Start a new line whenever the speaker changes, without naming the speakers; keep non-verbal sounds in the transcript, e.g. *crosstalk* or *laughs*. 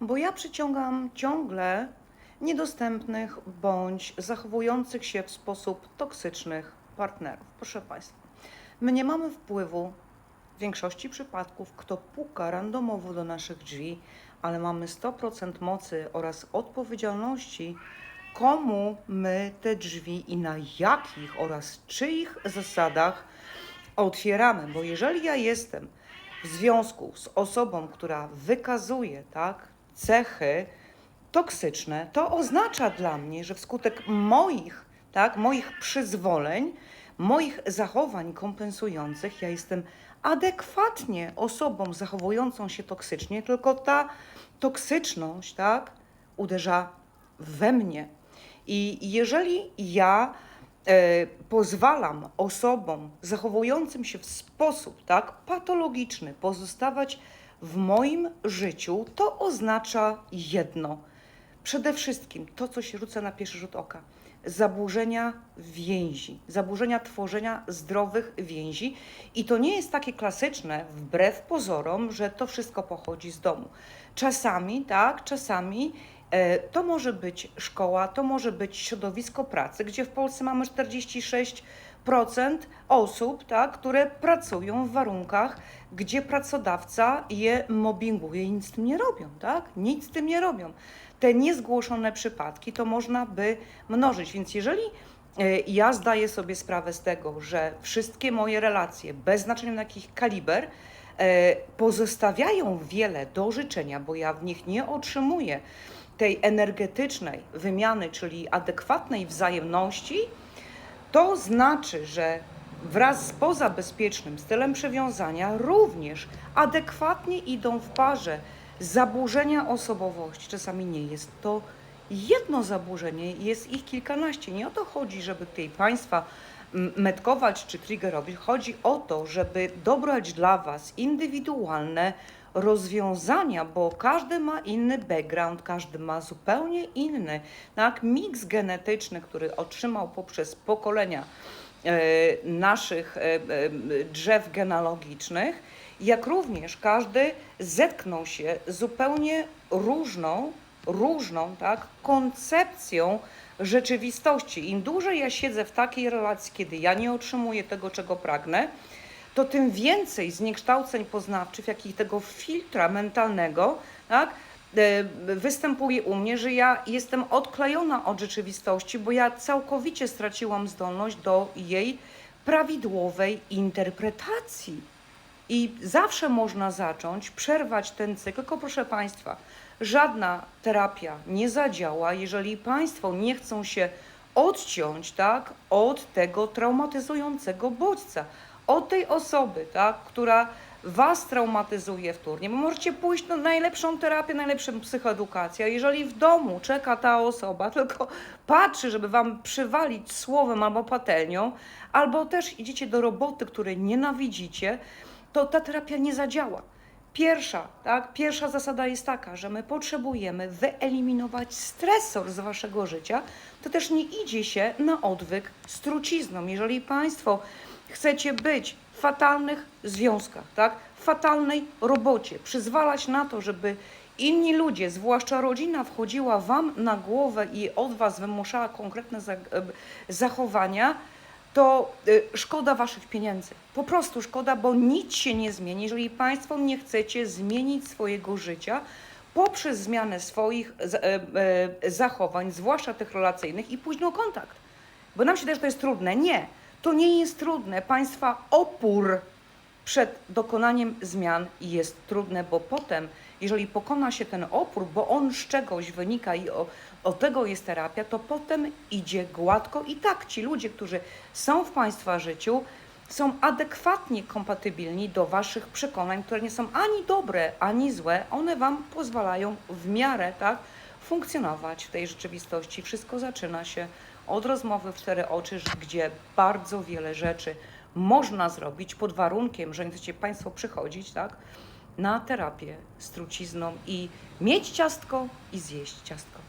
Bo ja przyciągam ciągle niedostępnych bądź zachowujących się w sposób toksycznych partnerów. Proszę Państwa, my nie mamy wpływu w większości przypadków, kto puka randomowo do naszych drzwi, ale mamy 100% mocy oraz odpowiedzialności, komu my te drzwi i na jakich oraz czyich zasadach otwieramy. Bo jeżeli ja jestem w związku z osobą, która wykazuje tak, cechy toksyczne, to oznacza dla mnie, że wskutek moich, tak, moich przyzwoleń, moich zachowań kompensujących, ja jestem adekwatnie osobą zachowującą się toksycznie, tylko ta toksyczność, tak, uderza we mnie. I jeżeli ja e, pozwalam osobom zachowującym się w sposób tak patologiczny pozostawać w moim życiu, to oznacza jedno. Przede wszystkim to, co się rzuca na pierwszy rzut oka. Zaburzenia więzi, zaburzenia tworzenia zdrowych więzi. I to nie jest takie klasyczne, wbrew pozorom, że to wszystko pochodzi z domu. Czasami, tak, czasami to może być szkoła, to może być środowisko pracy, gdzie w Polsce mamy 46% osób, tak, które pracują w warunkach, gdzie pracodawca je mobbinguje i nic z tym nie robią, tak? Nic z tym nie robią. Te niezgłoszone przypadki to można by mnożyć, więc jeżeli e, ja zdaję sobie sprawę z tego, że wszystkie moje relacje, bez znaczenia na jakich kaliber, e, pozostawiają wiele do życzenia, bo ja w nich nie otrzymuję tej energetycznej wymiany, czyli adekwatnej wzajemności, to znaczy, że wraz z pozabezpiecznym stylem przywiązania również adekwatnie idą w parze zaburzenia osobowości. Czasami nie jest to jedno zaburzenie, jest ich kilkanaście. Nie o to chodzi, żeby tutaj Państwa metkować czy triggerować. Chodzi o to, żeby dobrać dla Was indywidualne rozwiązania, bo każdy ma inny background, każdy ma zupełnie inny tak, miks genetyczny, który otrzymał poprzez pokolenia e, naszych e, e, drzew genealogicznych, jak również każdy zetknął się zupełnie różną, różną tak, koncepcją rzeczywistości. Im dłużej ja siedzę w takiej relacji, kiedy ja nie otrzymuję tego, czego pragnę, to tym więcej zniekształceń poznawczych, jak i tego filtra mentalnego, tak, e, występuje u mnie, że ja jestem odklejona od rzeczywistości, bo ja całkowicie straciłam zdolność do jej prawidłowej interpretacji. I zawsze można zacząć, przerwać ten cykl, tylko proszę Państwa, żadna terapia nie zadziała, jeżeli Państwo nie chcą się odciąć tak, od tego traumatyzującego bodźca, od tej osoby, tak, która Was traumatyzuje wtórnie, bo możecie pójść na najlepszą terapię, najlepszą psychoedukację, jeżeli w domu czeka ta osoba, *laughs* tylko patrzy, żeby Wam przywalić słowem albo patelnią, albo też idziecie do roboty, której nienawidzicie, to ta terapia nie zadziała. Pierwsza, tak, pierwsza zasada jest taka, że my potrzebujemy wyeliminować stresor z waszego życia. To też nie idzie się na odwyk z trucizną. Jeżeli Państwo chcecie być w fatalnych związkach, tak, w fatalnej robocie, przyzwalać na to, żeby inni ludzie, zwłaszcza rodzina, wchodziła Wam na głowę i od Was wymuszała konkretne e, zachowania, to y, szkoda waszych pieniędzy. Po prostu szkoda, bo nic się nie zmieni, jeżeli państwo nie chcecie zmienić swojego życia poprzez zmianę swoich e, e, zachowań, zwłaszcza tych relacyjnych i późno kontakt. Bo nam się też to jest trudne. Nie, to nie jest trudne. Państwa opór przed dokonaniem zmian jest trudne, bo potem, jeżeli pokona się ten opór, bo on z czegoś wynika i o, o tego jest terapia, to potem idzie gładko i tak ci ludzie, którzy są w Państwa życiu, są adekwatnie kompatybilni do Waszych przekonań, które nie są ani dobre, ani złe. One Wam pozwalają w miarę tak funkcjonować w tej rzeczywistości. Wszystko zaczyna się od rozmowy w cztery oczy, gdzie bardzo wiele rzeczy można zrobić pod warunkiem, że nie chcecie Państwo przychodzić, tak, na terapię z trucizną i mieć ciastko i zjeść ciastko.